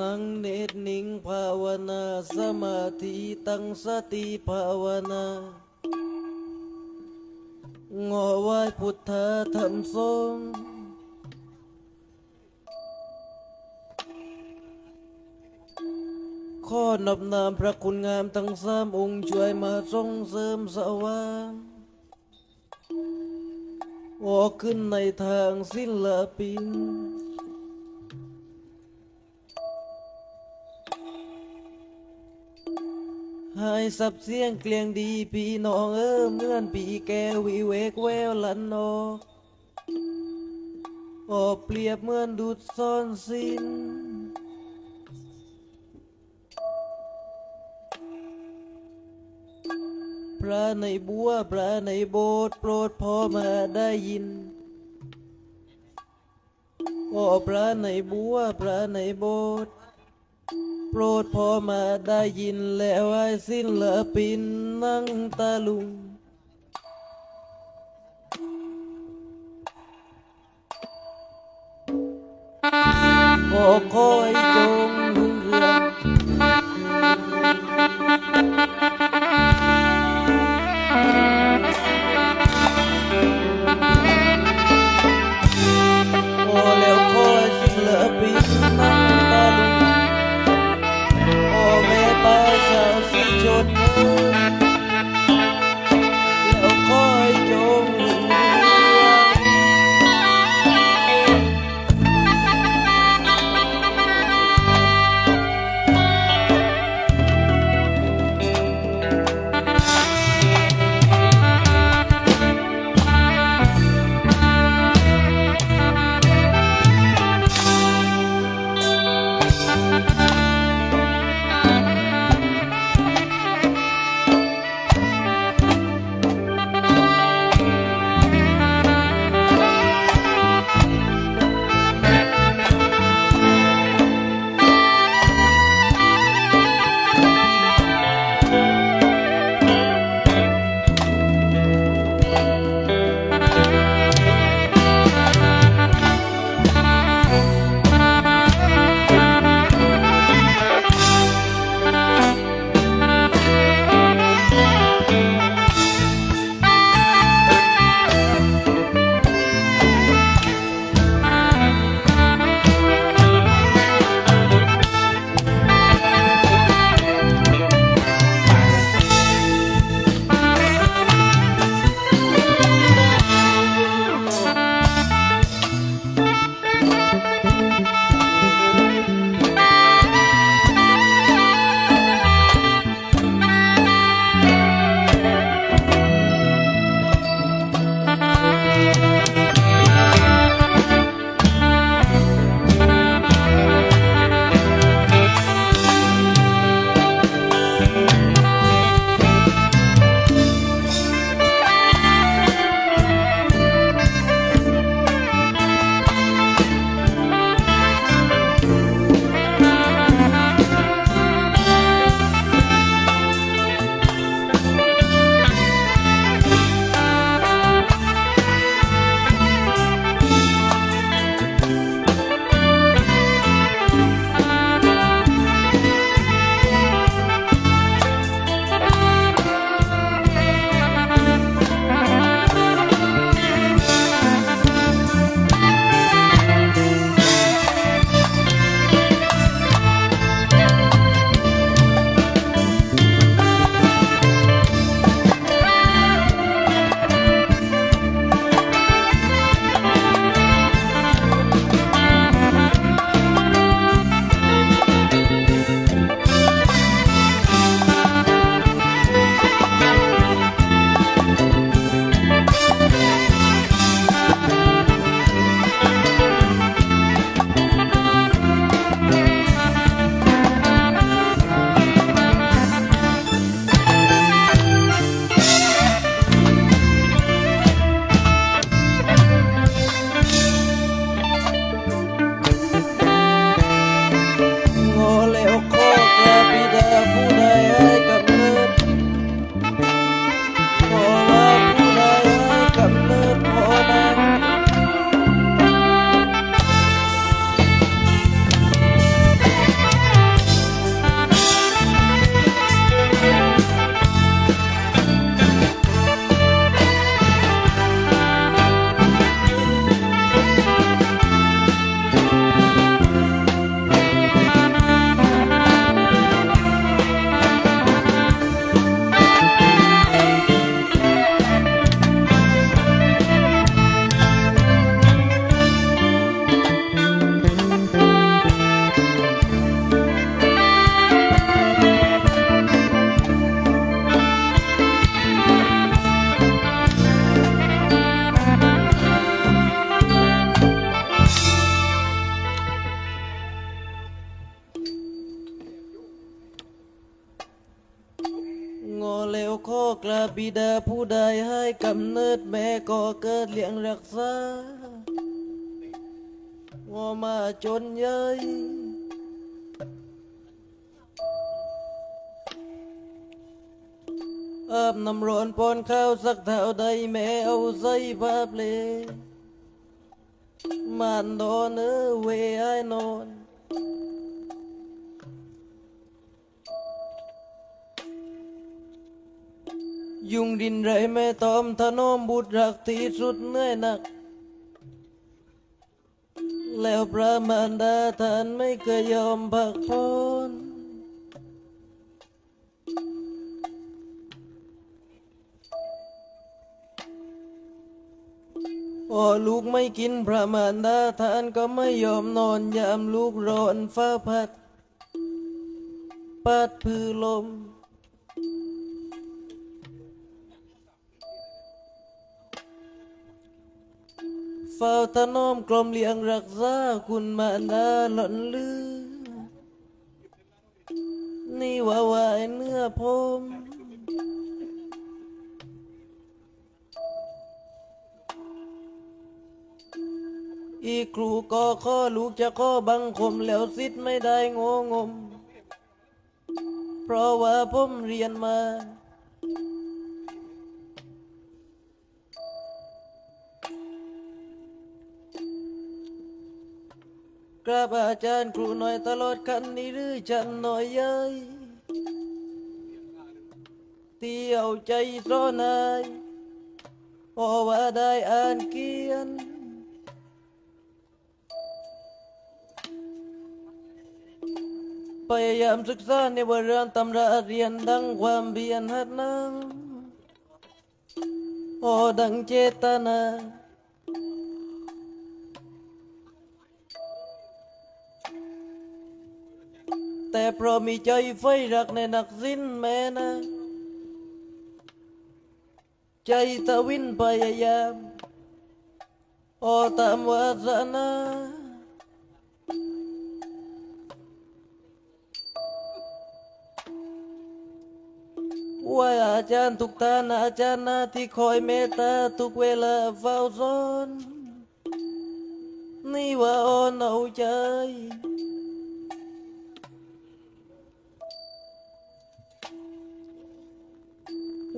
นังเนตนิงภาวนาสมาธิตั้งสติภาวนา งอไหวพุทธธรรมสงฆ์ขอนอบนามพระคุณงามทั้งสามองค์ช่วยมาส่งเสริมสว่างออกขึ้นในทางศิลปิน ให้สับเสียงเกลียงดีพี่น้องเออเหมือนปีแกวิเวกแววลันโนออเปรียบเหมือนดูดซ่อนสินพระในบัวพระในโบสถ์โปรดพอมาได้ยินโอ้พระในบัวพระในโบสถ์ โปรดพอมาได้ยินแล้วไอ้สิ้นละปินนั่งตะลุงก็คอย บบิดาผู้ใดให้กำเนิดแม่ก็เกิดเลี้ยงรักษางอมาจนใหญ่อาบน้ำร้อนปอนข้าวสักเท่าใดแม่เอาใส่ผ้าเปลมันนอนเออเวไอนอน ยุงดินไรแม่ตอมถนอมบุตรรักที่สุดเหนื่อยหนัก แล้วพระมารดาท่านไม่เคยยอมพักผ่อนพอลูกไม่กินพระมารดาท่านก็ไม่ยอมนอนยามลูกร้อนฟ้าพัด ปัดพือลม เฝ้าถนอมกลมเลียงรักษาคุณมานาหล่นลือ นี่ว่าวายเนื้อพมอีครูก็ข้อลูกจะข้อบังคมแล้วสิทธิ์ไม่ได้งงม เพราะว่าผมเรียนมา กราบอาจารย์ครูหน่อยตลอดคันนี้หรือฉันหน่อยเย้ยเที่ยวใจโซนายพอว่าได้อ่านเกียนพยายามศึกษาในบทเรียนตำราเรียนดังความเบียนหัดนังโอดังเจตนา แต่เพราะมีใจไฟรักในนักสิ้นแม่นะ ใจตะวินพยายามโอตามวาสนาว่าอาจารย์ทุกท่านอาจารย์นาที่คอยเมตตาทุกเวลาเฝ้าสอน นี่ว่าอ่อนเอาใจ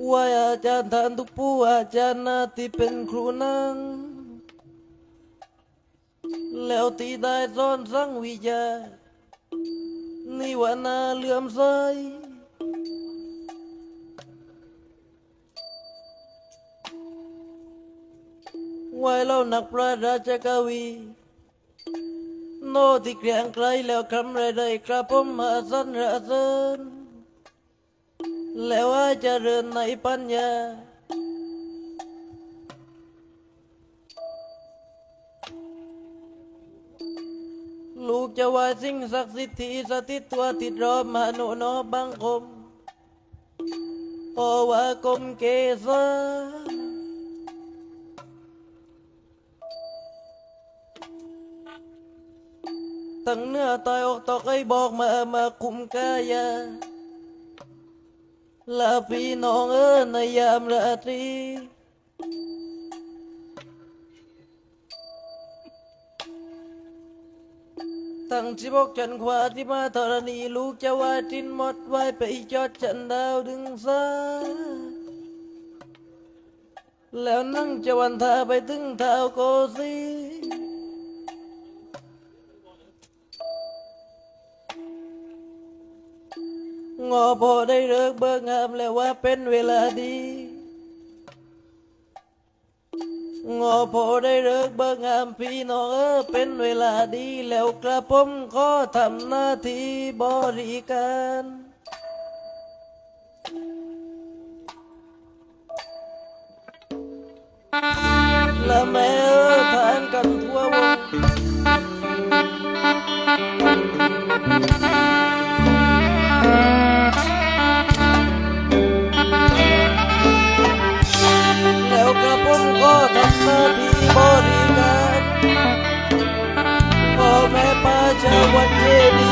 ว่าอาจารย์ท่านทุกผู้อาจารย์นาที่เป็นครูนั่งแล้วที่ได้สอนสั่งวิชานี่ว่านาเลื่อมใสไว้เล่านักปราชญ์ราชกวี โนที่เกรียงไกลแล้วคำไรใดๆครับผมมาสันระเสริญ แล้วว่าเจริญในปัญญา ลูกจะว่าสิ่งศักดิ์สิทธิ์ที่สถิตตัวติดรอบมโนนอบังคมโอว่ากมเกษาตั้งเนื้อตายออกตอกไอ้บอกมามาคุมกายา ลาพี่น้องเออในยามราตรี ตั้งสิบกจันขวาที่มาธรณีลูกจะว่าจินหมดไว้ไปจอดจันดาวดึงซาแล้วนั่งจะวันทาไปถึงเท้าโกสี งอพอได้เลิกเบิกงามแล้วว่าเป็นเวลาดี งอพอได้เลิกเบิกงามพี่น้องเออเป็นเวลาดีแล้วกระผมขอทำหน้าที่บริการและแม่เออทานกันทั่ววง ชา